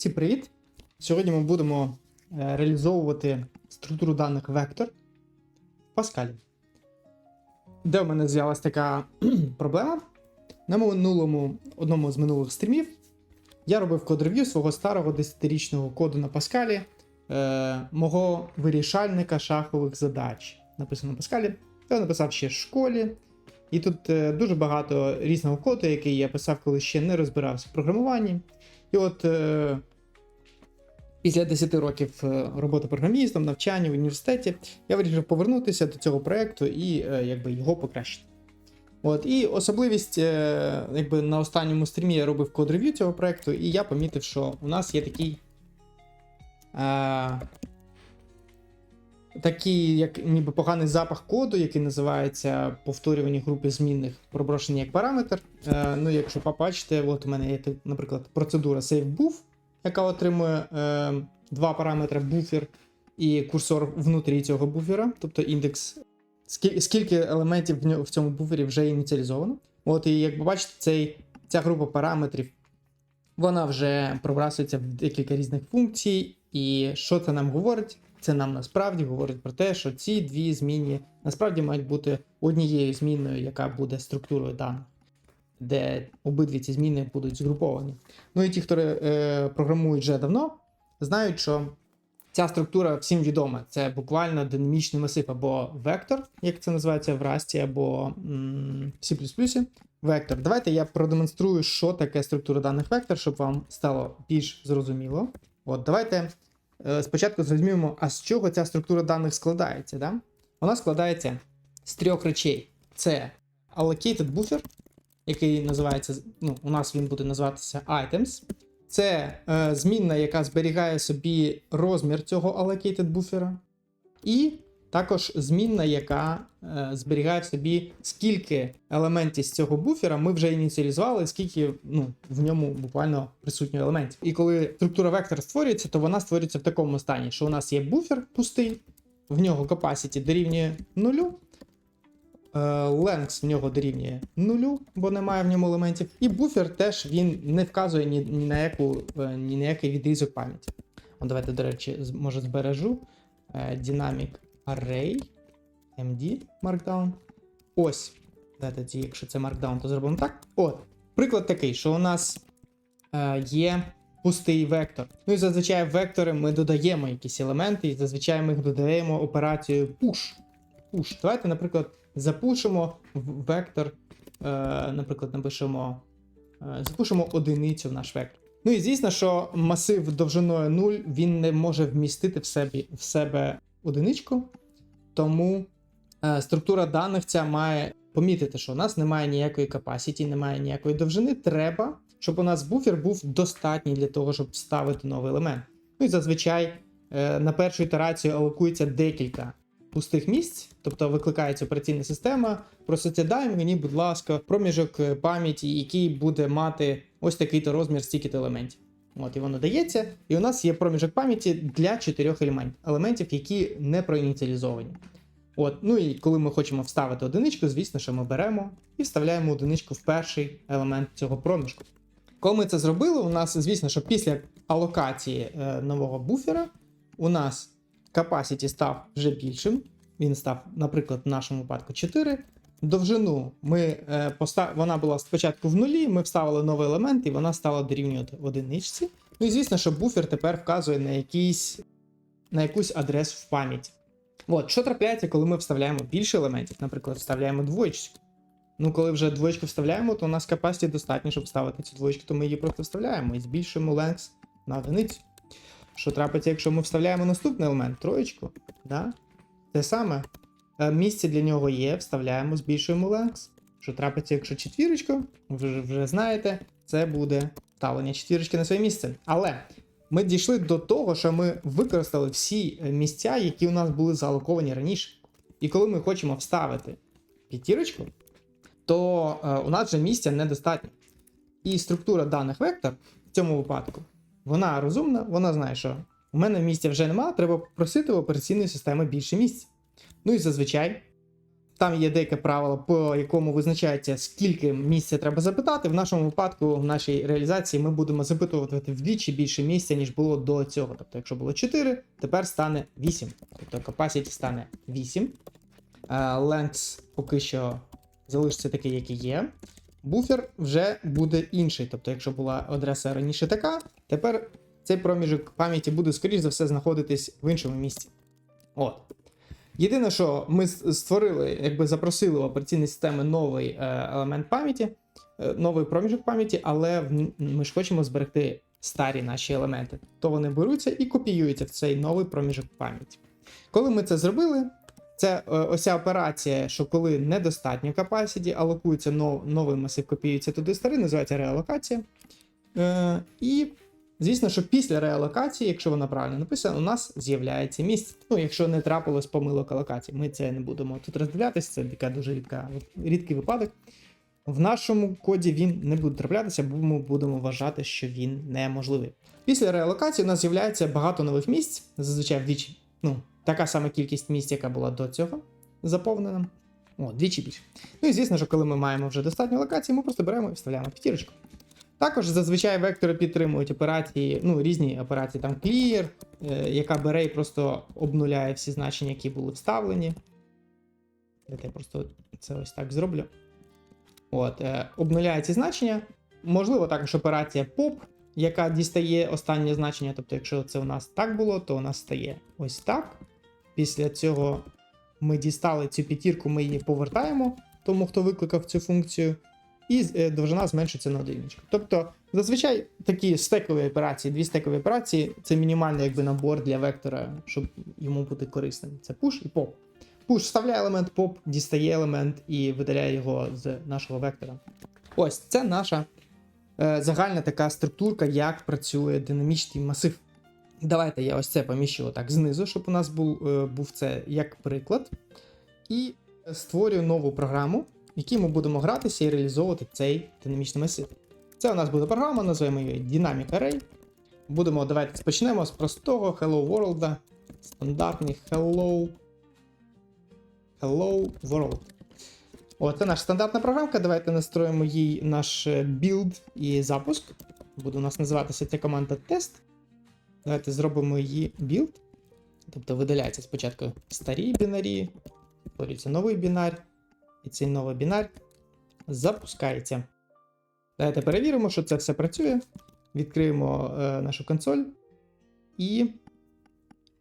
Всім привіт! Сьогодні ми будемо е, реалізовувати структуру даних вектор в Pascal. Де в мене з'явилася така проблема? На минулому, одному з минулих стрімів я робив код-рев'ю свого старого 10-річного коду на Pascal, е, мого вирішальника шахових задач. Написано на Pascal. Я написав ще в школі. І тут е, дуже багато різного коду, який я писав, коли ще не розбирався в програмуванні. І от е, після 10 років е, роботи програмістом, навчання в університеті, я вирішив повернутися до цього проекту і е, якби, його покращити. От, і особливість, е, якби на останньому стрімі я робив код-рев'ю цього проекту, і я помітив, що у нас є такий. Е, такий, як ніби поганий запах коду, який називається повторювання групи змінних, проброшені як параметр. Е, ну, якщо побачите, от у мене є, наприклад, процедура SaveBuff, яка отримує е, два параметри буфер і курсор внутрі цього буфера, тобто індекс, скільки, елементів в цьому буфері вже ініціалізовано. От, і як ви бачите, цей, ця група параметрів вона вже пробрасується в декілька різних функцій. І що це нам говорить? Це нам насправді говорить про те, що ці дві зміни насправді мають бути однією зміною, яка буде структурою даних, де обидві ці зміни будуть згруповані. Ну і ті, хто е, програмують вже давно, знають, що ця структура всім відома. Це буквально динамічний масив або вектор, як це називається в Rust, або м, C++. Вектор. Давайте я продемонструю, що таке структура даних вектор, щоб вам стало більш зрозуміло. От, давайте е, спочатку зрозуміємо, а з чого ця структура даних складається. Да? Вона складається з трьох речей: це allocated buffer, який називається, ну, у нас він буде називатися items. Це е, змінна, яка зберігає собі розмір цього allocated буфера. І також змінна, яка е, зберігає в собі, скільки елементів з цього буфера ми вже ініціалізували, скільки ну, в ньому буквально присутньо елементів. І коли структура вектор створюється, то вона створюється в такому стані, що у нас є буфер пустий, в нього capacity дорівнює нулю, е, length в нього дорівнює нулю, бо немає в ньому елементів. І буфер теж він не вказує ні, ні на яку, е, ні на який відрізок пам'яті. Давайте, до речі, може збережу е, Dynamic Array MD Markdown. Ось. Давайте, якщо це Markdown, то зробимо так. От. Приклад такий, що у нас є пустий вектор. Ну і зазвичай вектори ми додаємо якісь елементи, і зазвичай ми їх додаємо операцією push. Push. Давайте, наприклад, запушимо вектор, е, наприклад, напишемо, е, запушимо одиницю в наш вектор. Ну і звісно, що масив довжиною 0 він не може вмістити в себе, в себе одиничку, тому е, структура даних ця має помітити, що у нас немає ніякої capacity, немає ніякої довжини. Треба, щоб у нас буфер був достатній для того, щоб вставити новий елемент. Ну і зазвичай на першу ітерацію алокується декілька пустих місць, тобто викликається операційна система, проситься дай мені, будь ласка, проміжок е, пам'яті, який буде мати ось такий-то розмір стільки-то елементів. От, і воно дається, і у нас є проміжок пам'яті для чотирьох елемент, елементів, які не проініціалізовані. От, ну і коли ми хочемо вставити одиничку, звісно, що ми беремо і вставляємо одиничку в перший елемент цього проміжку. Коли ми це зробили, у нас, звісно, що після алокації е, нового буфера у нас capacity став вже більшим. Він став, наприклад, в нашому випадку 4. Довжину ми е, постав... вона була спочатку в нулі, ми вставили новий елемент, і вона стала дорівнювати одиничці. Ну і звісно, що буфер тепер вказує на, якийсь... на якусь адресу в пам'яті. От, що трапляється, коли ми вставляємо більше елементів, наприклад, вставляємо двоєчку. Ну, коли вже двоєчку вставляємо, то у нас capacity достатньо, щоб вставити цю двоєчку, то ми її просто вставляємо і збільшуємо length на одиницю. Що трапиться, якщо ми вставляємо наступний елемент, троєчку, да? те саме. Е, Місце для нього є, вставляємо, збільшуємо length. Що трапиться, якщо четвірочку, ви вже, знаєте, це буде ставлення четвірочки на своє місце. Але ми дійшли до того, що ми використали всі е, місця, які у нас були заалоковані раніше. І коли ми хочемо вставити п'ятірочку, то е, у нас вже місця недостатньо. І структура даних вектор в цьому випадку, вона розумна, вона знає, що у мене місця вже немає, треба просити у операційної системи більше місця. Ну і зазвичай там є деяке правило, по якому визначається, скільки місця треба запитати. В нашому випадку, в нашій реалізації, ми будемо запитувати вдвічі більше місця, ніж було до цього. Тобто, якщо було 4, тепер стане 8. Тобто capacity стане 8. Е, Length поки що залишиться такий, який є. Буфер вже буде інший. Тобто, якщо була адреса раніше така, тепер цей проміжок пам'яті буде, скоріш за все, знаходитись в іншому місці. От. Єдине, що ми створили, якби запросили в операційні системи новий е, елемент пам'яті, е, новий проміжок пам'яті, але ми ж хочемо зберегти старі наші елементи. То вони беруться і копіюються в цей новий проміжок пам'яті. Коли ми це зробили, це е, ось ця операція, що коли недостатньо capacity, алокується нов, новий масив, копіюється туди старий, називається реалокація. І Звісно, що після реалокації, якщо вона правильно написана, у нас з'являється місце. Ну, якщо не трапилось помилок алокації, ми це не будемо тут роздивлятися, це така дуже рідка, рідкий випадок. В нашому коді він не буде траплятися, бо ми будемо вважати, що він неможливий. Після реалокації у нас з'являється багато нових місць, зазвичай вдвічі, ну, така сама кількість місць, яка була до цього заповнена. О, двічі більше. Ну і звісно, що коли ми маємо вже достатньо локацій, ми просто беремо і вставляємо п'ятірочку. Також зазвичай вектори підтримують операції, ну, різні операції, там clear, е, яка бере і просто обнуляє всі значення, які були вставлені. Я просто це ось так зроблю. От, е, обнуляє ці значення. Можливо, також операція POP, яка дістає останнє значення. Тобто, якщо це у нас так було, то у нас стає ось так. Після цього ми дістали цю п'ятірку, ми її повертаємо тому, хто викликав цю функцію і е, довжина зменшиться на одиничку. Тобто, зазвичай такі стекові операції, дві стекові операції це мінімальний якби, набор для вектора, щоб йому бути корисним. Це push і pop. Push вставляє елемент, pop дістає елемент і видаляє його з нашого вектора. Ось це наша е, загальна така структурка, як працює динамічний масив. Давайте я ось це поміщу отак знизу, щоб у нас був, е, був це як приклад. І створюю нову програму, якій ми будемо гратися і реалізовувати цей динамічний масив. Це у нас буде програма, називаємо її Dynamic Array. Будемо, давайте почнемо з простого Hello World. Стандартний Hello. Hello World. О, це наша стандартна програмка. Давайте настроїмо їй наш е, білд і запуск. Буде у нас називатися ця команда тест. Давайте зробимо її білд. Тобто видаляється спочатку старі бінарі, створюється новий бінар, і цей новий бінар запускається. Давайте перевіримо, що це все працює. Відкриємо е, нашу консоль і,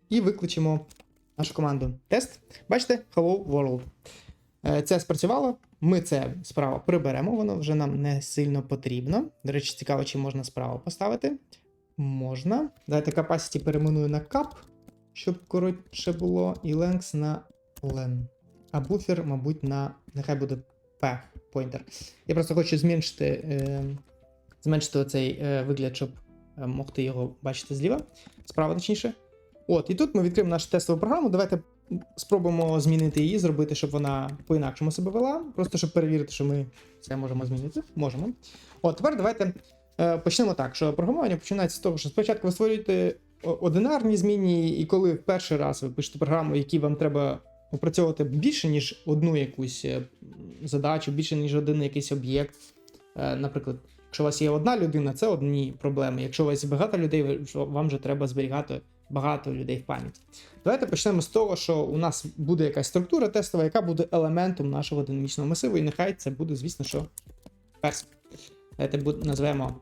і викличемо нашу команду тест. Бачите, Hello World. Е, це спрацювало. Ми це справа приберемо, воно вже нам не сильно потрібно. До речі, цікаво, чи можна справа поставити. Можна. Давайте capacity перейменую на cap, щоб коротше було, і length на len. А буфер, мабуть, на. Нехай буде P pointer. Я просто хочу зменшити, е, зменшити оцей е, вигляд, щоб е, могти його бачити зліва, справа точніше. От, і тут ми відкриємо нашу тестову програму. Давайте спробуємо змінити її, зробити, щоб вона по-інакшому себе вела. Просто щоб перевірити, що ми це можемо змінити. Можемо. От, тепер давайте е, почнемо так, що програмування починається з того, що спочатку ви створюєте одинарні зміни, і коли в перший раз ви пишете програму, в якій вам треба опрацьовувати більше, ніж одну якусь е, задачу, більше, ніж один якийсь об'єкт. Е, Наприклад, якщо у вас є одна людина, це одні проблеми. Якщо у вас багато людей, вам вже треба зберігати багато людей в пам'яті. Давайте почнемо з того, що у нас буде якась структура тестова, яка буде елементом нашого динамічного масиву, і нехай це буде, звісно, що person. Давайте назвемо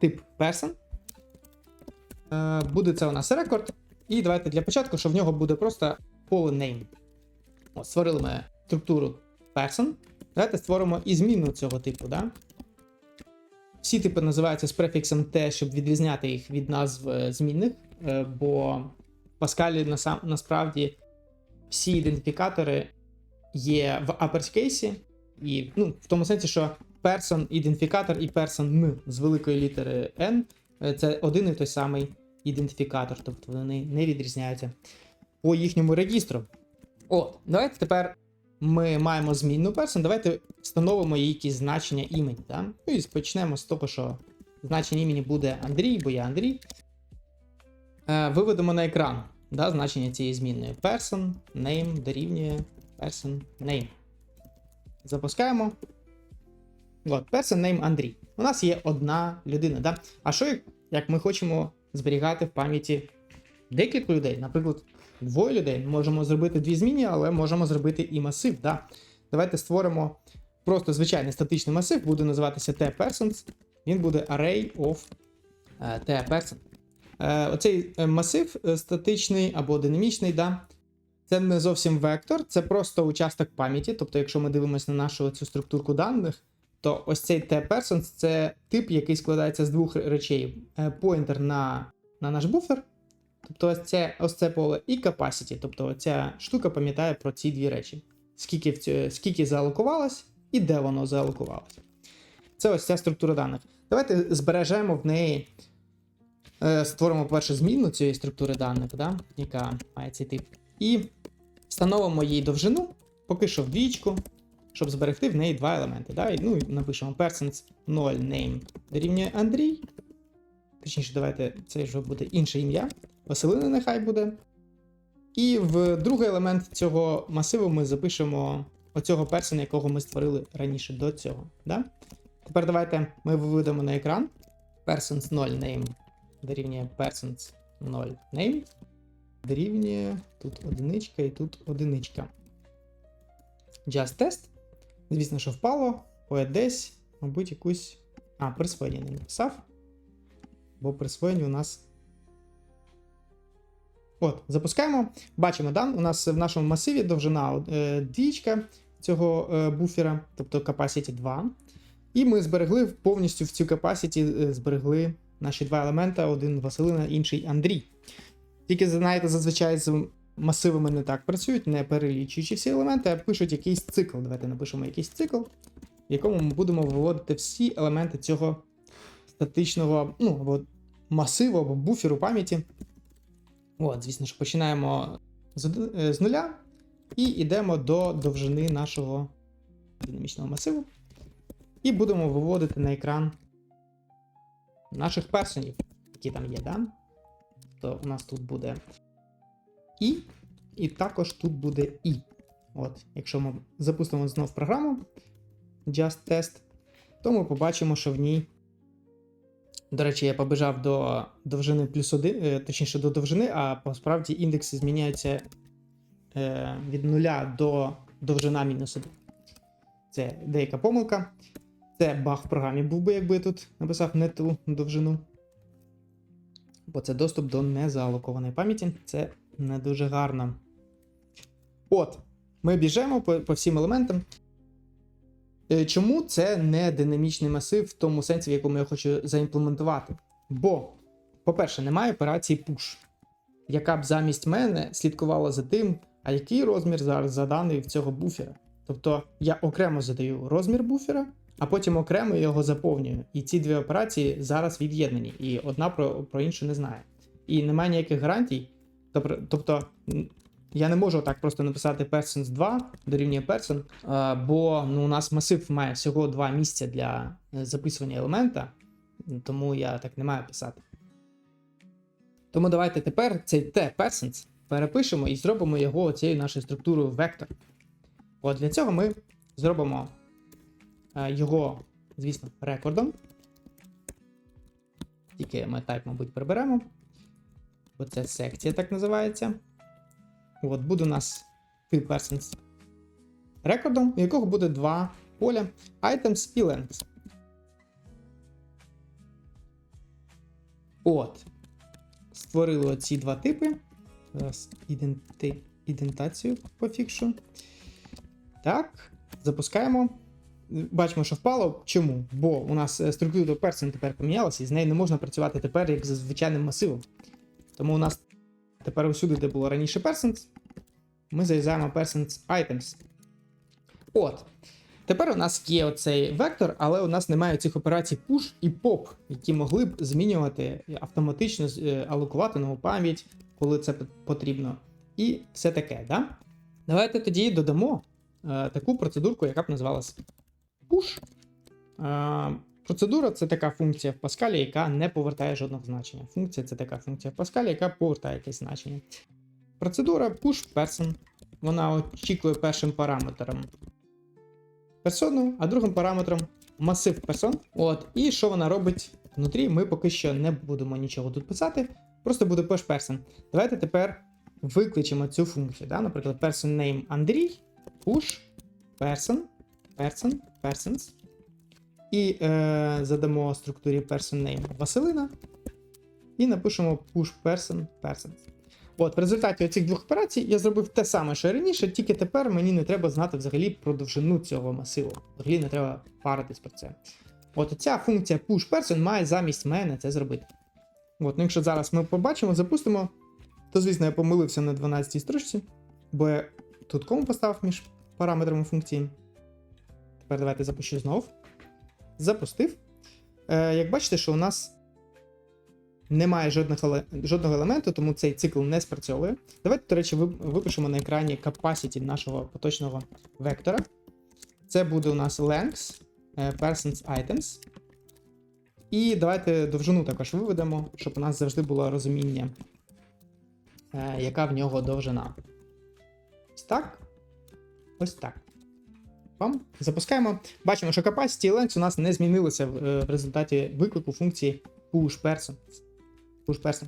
тип person. Е, Буде це у нас рекорд. І давайте для початку, що в нього буде просто поле name. От, створили ми структуру person. Давайте створимо і зміну цього типу. Да? Всі типи називаються з префіксом T, щоб відрізняти їх від назв е, змінних, е, бо в Pascal насправді всі ідентифікатори є в uppercase, і ну, в тому сенсі, що person ідентифікатор і person N з великої літери N е, це один і той самий ідентифікатор, тобто вони не відрізняються по їхньому регістру. От, давайте тепер ми маємо змінну person, давайте встановимо їй якісь значення імені. Да? Ну і почнемо з того, що значення імені буде Андрій, бо я Андрій. Е, виведемо на екран да, значення цієї змінної. Person, name дорівнює person, name. Запускаємо. От, person name Андрій. У нас є одна людина, да? А що як, ми хочемо зберігати в пам'яті декілька людей, наприклад, двоє людей. Можемо зробити дві зміни, але можемо зробити і масив. Да? Давайте створимо просто звичайний статичний масив, буде називатися T-persons. Він буде array of е, T-person. Е, Оцей е, масив статичний або динамічний, да? це не зовсім вектор, це просто участок пам'яті. Тобто, якщо ми дивимося на нашу цю структурку даних, то ось цей T-persons це тип, який складається з двох речей: поінтер на, на наш буфер, тобто ось це, ось це поле, і capacity, тобто ця штука пам'ятає про ці дві речі. Скільки, в цю, скільки заалокувалось і де воно заалокувалось. Це ось ця структура даних. Давайте збережемо в неї, е, створимо першу зміну цієї структури даних, да, яка має цей тип. І встановимо їй довжину, поки що в щоб зберегти в неї два елементи. Да? І, ну, напишемо persons 0 name дорівнює Андрій. Точніше, давайте це вже буде інше ім'я. Василина нехай буде. І в другий елемент цього масиву ми запишемо оцього персона, якого ми створили раніше до цього. Да? Тепер давайте ми виведемо на екран persons 0 name дорівнює persons 0 name. Дорівнює тут одиничка і тут одиничка. Just test. Звісно, що впало. Ой, десь, мабуть, якусь. А, присвоєння не написав. Бо присвоєння у нас. От, запускаємо. Бачимо, да? у нас в нашому масиві довжина е, двічка цього е, буфера, тобто capacity 2. І ми зберегли повністю в цю capacity е, зберегли наші два елемента: один Василина, інший Андрій. Тільки, знаєте, зазвичай з масивами не так працюють, не перелічуючи всі елементи, а пишуть якийсь цикл. Давайте напишемо якийсь цикл, в якому ми будемо виводити всі елементи цього статичного ну, або масиву або буферу пам'яті. От, звісно ж, починаємо з, е, з нуля і йдемо до довжини нашого динамічного масиву. І будемо виводити на екран наших персонів, які там є, да? То у нас тут буде і, і також тут буде і. От, якщо ми запустимо знов програму Just Test, то ми побачимо, що в ній. До речі, я побежав до довжини плюс 1, точніше до довжини, а насправді індекси зміняються е, від 0 до довжина мінус 1. Це деяка помилка. Це баг в програмі був би, якби я тут написав не ту довжину. Бо це доступ до незаалокованої пам'яті. Це не дуже гарно. От, ми біжимо по, по всім елементам. Е, Чому це не динамічний масив в тому сенсі, в якому я хочу заімплементувати? Бо, по-перше, немає операції push, яка б замість мене слідкувала за тим, а який розмір зараз заданий в цього буфера. Тобто я окремо задаю розмір буфера, а потім окремо його заповнюю. І ці дві операції зараз від'єднані, і одна про, про іншу не знає. І немає ніяких гарантій. Тобто, я не можу так просто написати persons 2 дорівнює person, бо ну, у нас масив має всього два місця для е, записування елемента, тому я так не маю писати. Тому давайте тепер цей t-persons перепишемо і зробимо його цією нашою структурою вектор. От для цього ми зробимо е, його, звісно, рекордом. Тільки ми type, мабуть, приберемо. Бо це секція так називається. От буде у нас field persons рекордом, у якого буде два поля items і length. От. Створили оці два типи. Зараз іденти... ідентацію пофікшу. Так, запускаємо. Бачимо, що впало. Чому? Бо у нас е, структура person тепер помінялася, і з нею не можна працювати тепер як за звичайним масивом. Тому у нас тепер усюди, де було раніше persons, ми зав'язаємо persons items. От. Тепер у нас є оцей вектор, але у нас немає цих операцій push і pop, які могли б змінювати автоматично е, алокувати нову пам'ять, коли це потрібно. І все таке. Да? Давайте тоді додамо е, таку процедурку, яка б називалась push. Е, процедура це така функція в Pascal, яка не повертає жодного значення. Функція це така функція в Pascal, яка повертає якесь значення. Процедура push person. Вона очікує першим параметром персону, а другим параметром масив персон. От, і що вона робить внутрі, ми поки що не будемо нічого тут писати, просто буде push person. Давайте тепер викличемо цю функцію. Да? Наприклад, person name Андрій, push person, person, persons. І е, задамо структурі person name Василина. І напишемо push person, persons. От, в результаті цих двох операцій я зробив те саме, що і раніше, тільки тепер мені не треба знати взагалі про довжину цього масиву. Взагалі не треба паритись про це. От ця функція push person має замість мене це зробити. От, ну якщо зараз ми побачимо, запустимо, то звісно я помилився на 12-й строчці, бо я тут кому поставив між параметрами функції. Тепер давайте запущу знов. Запустив. Е, як бачите, що у нас немає жодних, жодного елементу, тому цей цикл не спрацьовує. Давайте, до речі, випишемо на екрані capacity нашого поточного вектора. Це буде у нас length, е, persons items. І давайте довжину також виведемо, щоб у нас завжди було розуміння, е, яка в нього довжина. Ось так. Ось так. Пам. Запускаємо. Бачимо, що capacity і length у нас не змінилися в, е, в результаті виклику функції pushPerson. pushPerson.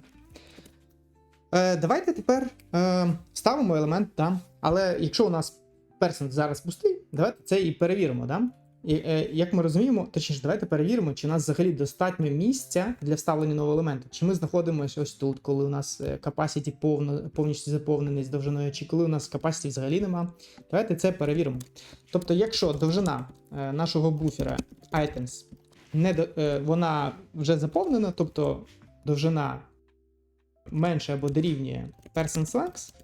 Е, давайте тепер е, вставимо елемент, да? але якщо у нас person зараз пустий, давайте це і перевіримо. Да? І, е, як ми розуміємо, точніше, давайте перевіримо, чи у нас взагалі достатньо місця для вставлення нового елементу. Чи ми знаходимося ось тут, коли у нас е, capacity повно, повністю заповнений з довжиною, чи коли у нас capacity взагалі нема. Давайте це перевіримо. Тобто, якщо довжина е, нашого буфера items не до, вона вже заповнена, тобто довжина менше або дорівнює person's length,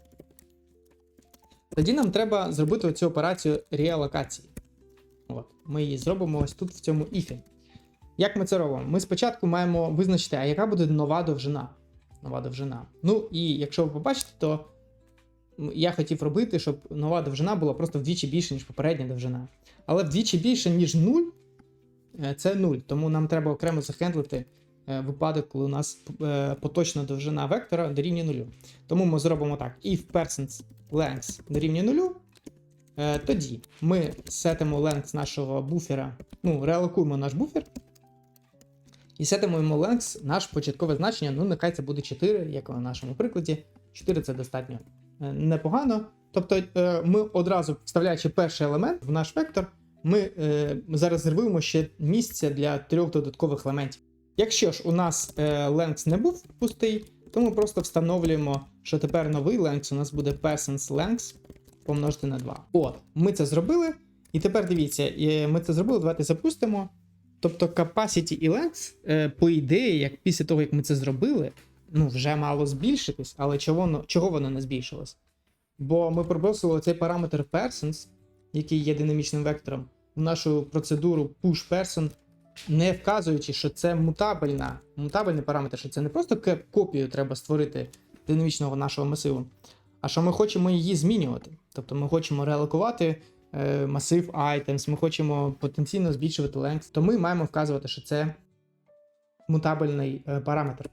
тоді нам треба зробити цю операцію реалокації. От, ми її зробимо ось тут в цьому іфі. Як ми це робимо? Ми спочатку маємо визначити, а яка буде нова довжина. Нова довжина. Ну і якщо ви побачите, то я хотів робити, щоб нова довжина була просто вдвічі більше, ніж попередня довжина. Але вдвічі більше, ніж 0, е, це 0. Тому нам треба окремо захендлити е, випадок, коли у нас е, поточна довжина вектора дорівнює 0. Тому ми зробимо так: if persons length дорівнює 0, Е, Тоді ми сетимо length нашого буфера, ну, реалокуємо наш буфер. І сетимо йому length наш початкове значення, ну, нехай це буде 4, як у нашому прикладі. 4 це достатньо е, непогано. Тобто е, ми одразу вставляючи перший елемент в наш вектор, ми е, зарезервуємо ще місце для трьох додаткових елементів. Якщо ж у нас е, length не був пустий, то ми просто встановлюємо, що тепер новий length у нас буде persons length помножити на 2. От, ми це зробили. І тепер дивіться, ми це зробили, давайте запустимо. Тобто capacity length, е, по ідеї, як після того, як ми це зробили, ну, вже мало збільшитись, але чого, чого воно не збільшилось? Бо ми пробросили цей параметр persons, який є динамічним вектором, в нашу процедуру pushPerson, не вказуючи, що це мутабельна, мутабельний параметр, що це не просто копію треба створити динамічного нашого масиву, а що ми хочемо її змінювати. Тобто ми хочемо реалокувати е, масив items, ми хочемо потенційно збільшувати length, то ми маємо вказувати, що це мутабельний е, параметр.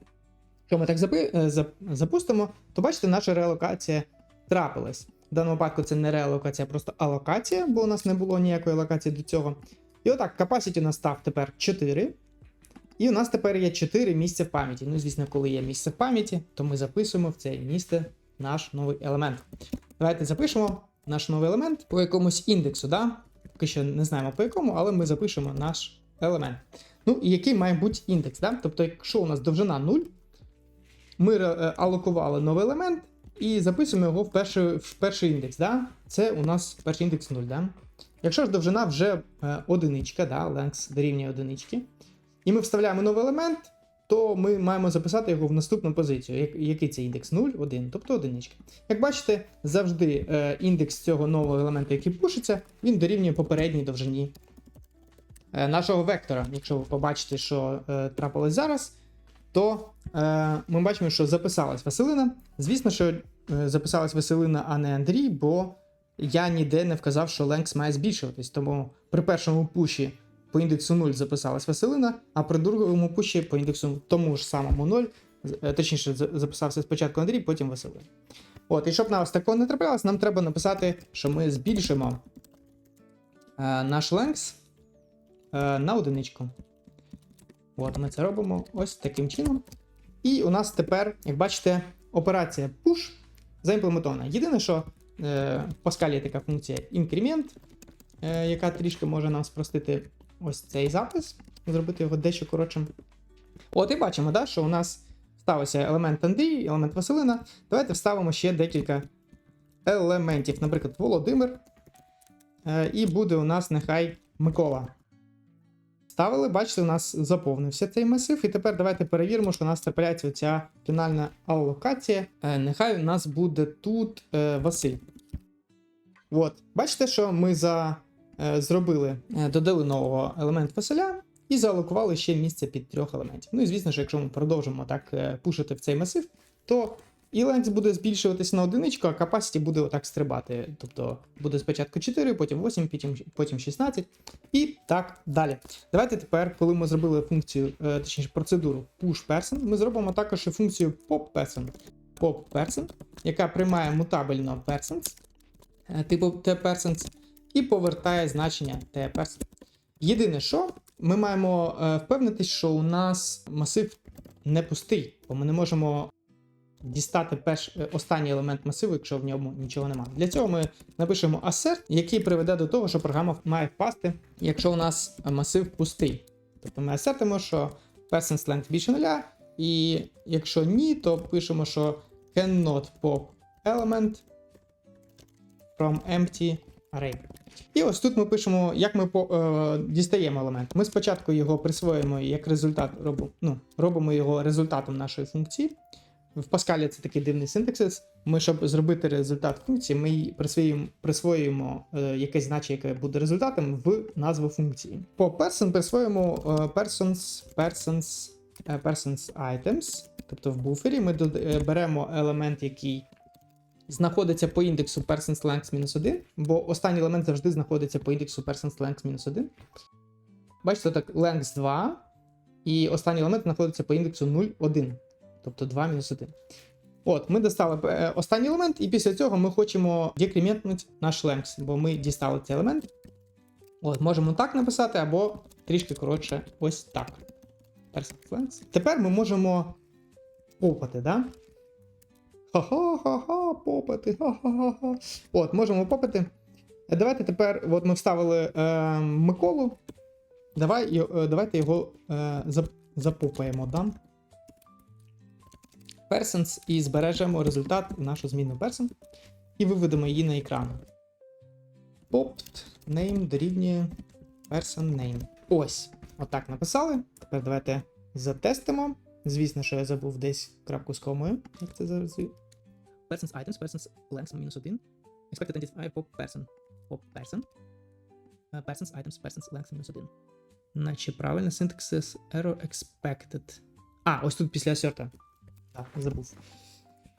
Якщо ми так запи- е, зап- запустимо, то бачите, наша реалокація трапилась. В даному випадку це не реалокація, а просто алокація, бо у нас не було ніякої алокації до цього. І отак, capacity у нас став тепер 4. І у нас тепер є 4 місця в пам'яті. Ну, звісно, коли є місце в пам'яті, то ми записуємо в це місце наш новий елемент. Давайте запишемо наш новий елемент по якомусь індексу. Да? Поки що не знаємо по якому, але ми запишемо наш елемент. Ну, і який має бути індекс. Да? Тобто, якщо у нас довжина 0, ми е, алокували новий елемент і записуємо його в перший, в перший індекс. Да? Це у нас перший індекс 0. Да? Якщо ж довжина вже е, одиничка, да? length дорівнює одинички, і ми вставляємо новий елемент, то ми маємо записати його в наступну позицію. Який це індекс 0, 1, тобто одиничка. Як бачите, завжди е, індекс цього нового елементу, який пушиться, він дорівнює попередній довжині е, нашого вектора. Якщо ви побачите, що е, трапилось зараз, то ми бачимо, що записалась Василина. Звісно, що записалась Василина, а не Андрій, бо я ніде не вказав, що length має збільшуватись. Тому при першому пуші по індексу 0 записалась Василина, а при другому пуші по індексу тому ж самому 0, е, точніше, записався спочатку Андрій, потім Василина. От, і щоб нас такого не траплялось, нам треба написати, що ми збільшимо е, наш е, на одиничку. От ми це робимо ось таким чином. І у нас тепер, як бачите, операція push заімплементована. Єдине, що е, в Pascal є така функція інкремент, е, яка трішки може нам спростити ось цей запис, зробити його дещо коротшим. От і бачимо, да, що у нас ставився елемент Андрій, елемент Василина. Давайте вставимо ще декілька елементів. Наприклад, Володимир. Е, і буде у нас нехай Микола. Ставили, бачите, у нас заповнився цей масив. І тепер давайте перевіримо, що у нас трапляється оця фінальна аллокація. Е, нехай у нас буде тут е, Василь. От, бачите, що ми за, зробили, е, додали нового елемент Василя і зaalокували ще місце під трьох елементів. Ну і звісно, що якщо ми продовжимо так е, пушити в цей масив, то і length буде збільшуватися на одиничку, а capacity буде отак стрибати. Тобто буде спочатку 4, потім 8, потім, потім 16 і так далі. Давайте тепер, коли ми зробили функцію, е, точніше процедуру push person, ми зробимо також функцію pop person. Pop person, яка приймає мутабельно persons, е, типу t-persons, і повертає значення t-person. Єдине, що ми маємо е, впевнитись, що у нас масив не пустий, бо ми не можемо дістати перш, е, останній елемент масиву, якщо в ньому нічого немає. Для цього ми напишемо assert, який приведе до того, що програма має впасти, якщо у нас масив пустий. Тобто ми асертимо, що persons length більше нуля, і якщо ні, то пишемо, що cannot pop element from empty array. І ось тут ми пишемо, як ми по, е, дістаємо елемент. Ми спочатку його присвоїмо як результат, робимо, ну, робимо його результатом нашої функції. В Pascal це такий дивний синтаксис. Ми, щоб зробити результат функції, ми присвоюємо, присвоюємо е, якесь значення, яке буде результатом в назву функції. По person присвоїмо е, persons, persons, е, persons items, тобто в буфері ми е, беремо елемент, який знаходиться по індексу persons length мінус 1, бо останній елемент завжди знаходиться по індексу persons length мінус 1. Бачите, так length 2, і останній елемент знаходиться по індексу 0, 1. Тобто 2 мінус 1. От, ми достали е, останній елемент, і після цього ми хочемо декрементнути наш length, бо ми дістали цей елемент. От, можемо так написати, або трішки коротше, ось так. Persons length. Тепер ми можемо попати, да? Ха-ха-ха-ха, попити, ха-ха-ха-ха. От, можемо попити. Е, Давайте тепер, от ми вставили е, Миколу. Давай, е, давайте його е, зап- запопаємо, да? persons і збережемо результат нашу змінну person і виведемо її на екран. Popped name дорівнює person name. Ось, отак написали. Тепер давайте затестимо. Звісно, що я забув десь крапку з комою. Як це зараз? Persons items, persons length мінус 1. Expected identify pop person. Pop person. Uh, persons items, persons length мінус 1. Наче правильно, syntaxis error expected. А, ось тут після асерта. Так, забув.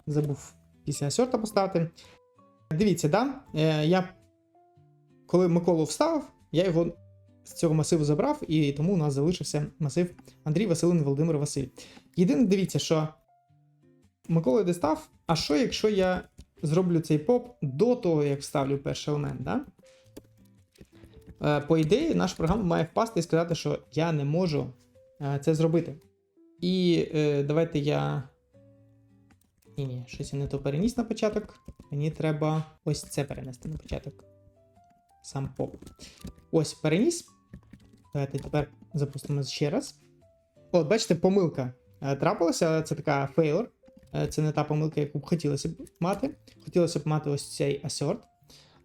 Забув після асерта поставити. Дивіться, да? Е, я коли Миколу вставив, я його з цього масиву забрав, і тому у нас залишився масив Андрій Василин Володимир Василь. Єдине, дивіться, що Микола дістав, а що якщо я зроблю цей поп до того, як вставлю перший елемент, да? Е, По ідеї, наша програма має впасти і сказати, що я не можу е, це зробити. І е, давайте я. Ні, ні, щось я не то переніс на початок. Мені треба ось це перенести на початок. Сам поп. Ось переніс. Давайте тепер запустимо ще раз. От, бачите, помилка е, трапилася, але це така. Е, Це не та помилка, яку б хотілося б мати. Хотілося б мати ось цей assert.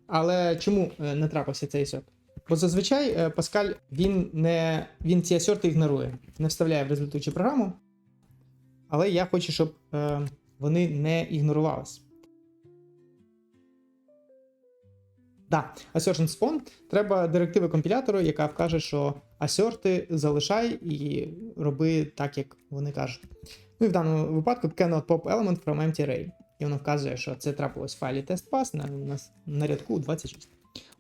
Але чому е, не трапився цей assert? Бо зазвичай е, Pascal він не він ці асерти ігнорує, не вставляє в результуючу програму. Але я хочу, щоб вони не ігнорувались. Да, assertion spawn треба директиви компілятору, яка вкаже, що асерти залишай і роби так, як вони кажуть. Ну і в даному випадку cannot pop element from empty array. І воно вказує, що це трапилось в файлі testpass на, на, на рядку 26.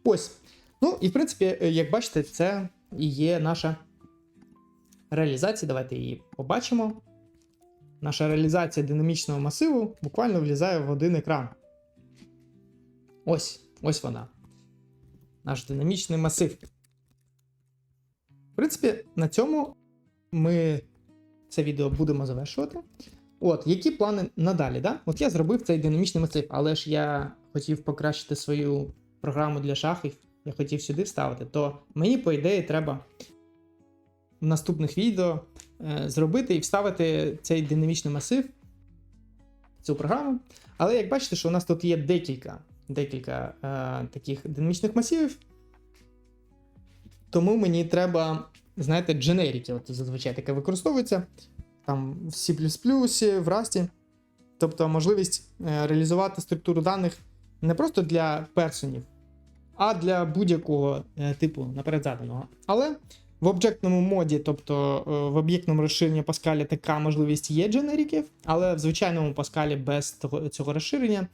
Ось. Ну, і в принципі, е, як бачите, це і є наша реалізація. Давайте її побачимо. Наша реалізація динамічного масиву буквально влізає в один екран. Ось, ось вона. Наш динамічний масив. В принципі, на цьому ми це відео будемо завершувати. От, які плани надалі? Да? От я зробив цей динамічний масив, але ж я хотів покращити свою програму для шахів, я хотів сюди вставити, то мені, по ідеї, треба в наступних відео е, зробити і вставити цей динамічний масив цю програму. Але як бачите, що у нас тут є декілька, декілька е, таких динамічних масивів. Тому мені треба, знаєте, дженерики, от зазвичай таке використовується там в C, в Rust. Тобто можливість е, реалізувати структуру даних не просто для персонів, а для будь-якого е, типу наперед заданого. Але в об'єктному моді, тобто е, в об'єктному розширенні Pascal така можливість є дженериків, але в звичайному Pascal без цього розширення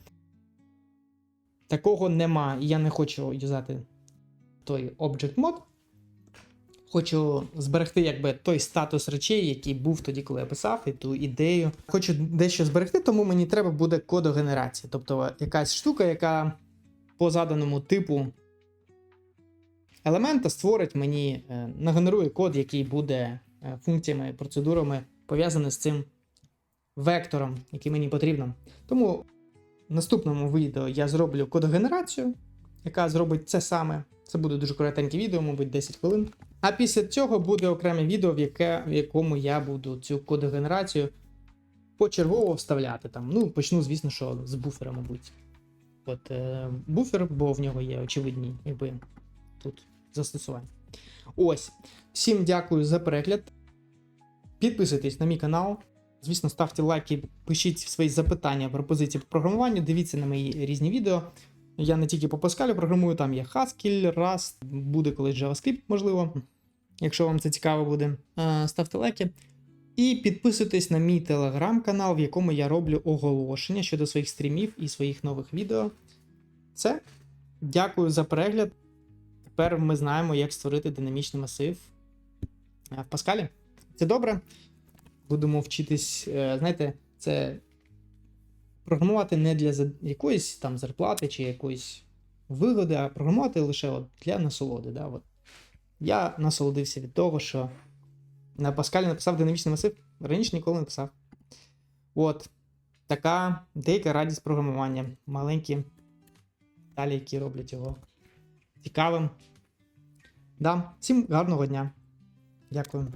такого нема. І я не хочу юзати той Object Mode. Хочу зберегти якби той статус речей, який був тоді, коли я писав, і ту ідею. Хочу дещо зберегти, тому мені треба буде кодогенерація. Тобто якась штука, яка по заданому типу елемента створить мені, е, нагенерує код, який буде е, функціями, процедурами пов'язаний з цим вектором, який мені потрібно. Тому наступному відео я зроблю кодогенерацію, яка зробить це саме. Це буде дуже коротеньке відео, мабуть, 10 хвилин. А після цього буде окреме відео, в, яке, в якому я буду цю кодогенерацію почергово вставляти. Там. Ну, почну, звісно, що з буфера, мабуть. От е, буфер, бо в нього є очевидні, якби тут застосування. Ось. Всім дякую за перегляд. Підписуйтесь на мій канал. Звісно, ставте лайки, пишіть свої запитання, пропозиції по програмуванню, дивіться на мої різні відео. Я не тільки по Pascal програмую, там є Haskell, Rust, буде колись JavaScript, можливо, якщо вам це цікаво буде. Е, Ставте лайки. І підписуйтесь на мій телеграм-канал, в якому я роблю оголошення щодо своїх стрімів і своїх нових відео. Все. Дякую за перегляд. Тепер ми знаємо, як створити динамічний масив е, в Pascal. Це добре. Будемо вчитись, е, знаєте, це програмувати не для якоїсь там зарплати чи якоїсь вигоди, а програмувати лише от для насолоди. Да? От. Я насолодився від того, що на Pascal написав динамічний масив, раніше ніколи не писав. От. Така деяка радість програмування. Маленькі деталі, які роблять його цікавим. Да, всім гарного дня. Дякую.